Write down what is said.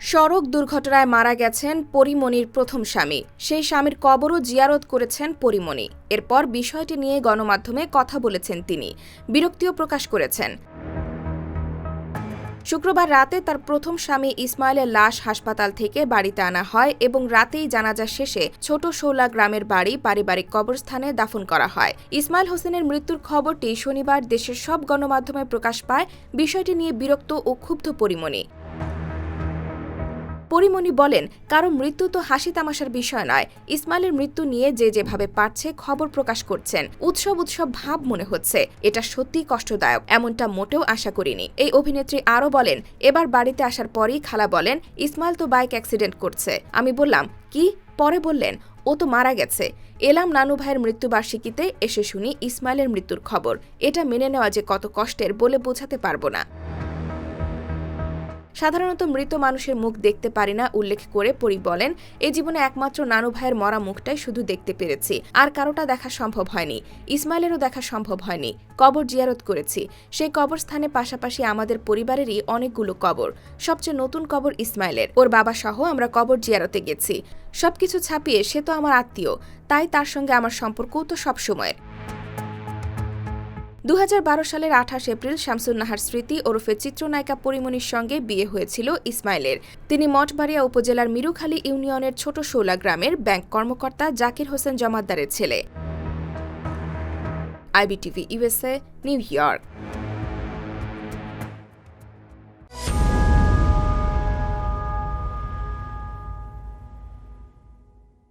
সড়ক দুর্ঘটনায় মারা গেছেন পরিমণির প্রথম স্বামী। সেই স্বামীর কবরও জিয়ারত করেছেন পরিমণি এরপর বিষয়টি নিয়ে গণমাধ্যমে কথা বলেছেন তিনি। বিরক্তিও প্রকাশ করেছেন। শুক্রবার রাতে তার প্রথম স্বামী ইসমাইলের লাশ হাসপাতাল থেকে বাড়িতে আনা হয় এবং রাতেই জানাজা শেষে ছোট শোলা গ্রামের বাড়ি পারিবারিক কবরস্থানে দাফন করা হয়। ইসমাইল হোসেনের মৃত্যুর খবরটি শনিবার দেশের সব গণমাধ্যমে প্রকাশ পায়। বিষয়টি নিয়ে বিরক্ত ও ক্ষুব্ধ পরিমণি পরিমণি বলেন, কারও মৃত্যু তো হাসি তামাশার বিষয় নয়। ইসমাইলের মৃত্যু নিয়ে যে যেভাবে পারছে খবর প্রকাশ করছেন। উৎসব উৎসব ভাব মনে হচ্ছে। এটা সত্যিই কষ্টদায়ক। এমনটা মোটেও আশা করিনি। এই অভিনেত্রী আরও বলেন, এবার বাড়িতে আসার পরই খালা বলেন, ইসমাইল তো বাইক অ্যাক্সিডেন্ট করছে। আমি বললাম, কি? পরে বললেন, ও তো মারা গেছে। এলাম নানু ভাইয়ের মৃত্যুবার্ষিকীতে এসে শুনি ইসমাইলের মৃত্যুর খবর। এটা মেনে নেওয়া যে কত কষ্টের বলে বোঝাতে পারব না। সাধারণত মৃত মানুষের মুখ দেখতে পারি না, উল্লেখ করে পরি বলেন, এ জীবনে একমাত্র নানু ভাইয়ের মরা মুখটাই শুধু দেখতে পেরেছি। আর কারোটা দেখা সম্ভব হয়নি। ইসমাইলেরও দেখা সম্ভব হয়নি। কবর জিয়ারত করেছি। সেই কবরস্থানে পাশাপাশি আমাদের পরিবারেরই অনেকগুলো কবর। সবচেয়ে নতুন কবর ইসমাইলের। ওর বাবা সহ আমরা কবর জিয়ারতে গেছি। সবকিছু ছাপিয়ে সে তো আমার আত্মীয়। তাই তার সঙ্গে আমার সম্পর্কও তো সবসময়ের। দু হাজার বারো সালের আঠাশ এপ্রিল শামসুল নাহার স্মৃতি ওরফে চিত্রনায়িকা পরিমণির সঙ্গে বিয়ে হয়েছিল ইসমাইলের। তিনি মঠবাড়িয়া উপজেলার মিরুখালী ইউনিয়নের ছোট শোলা গ্রামের ব্যাংক কর্মকর্তা জাকির হোসেন জমাদ্দারের ছেলে। IBTV USA New York.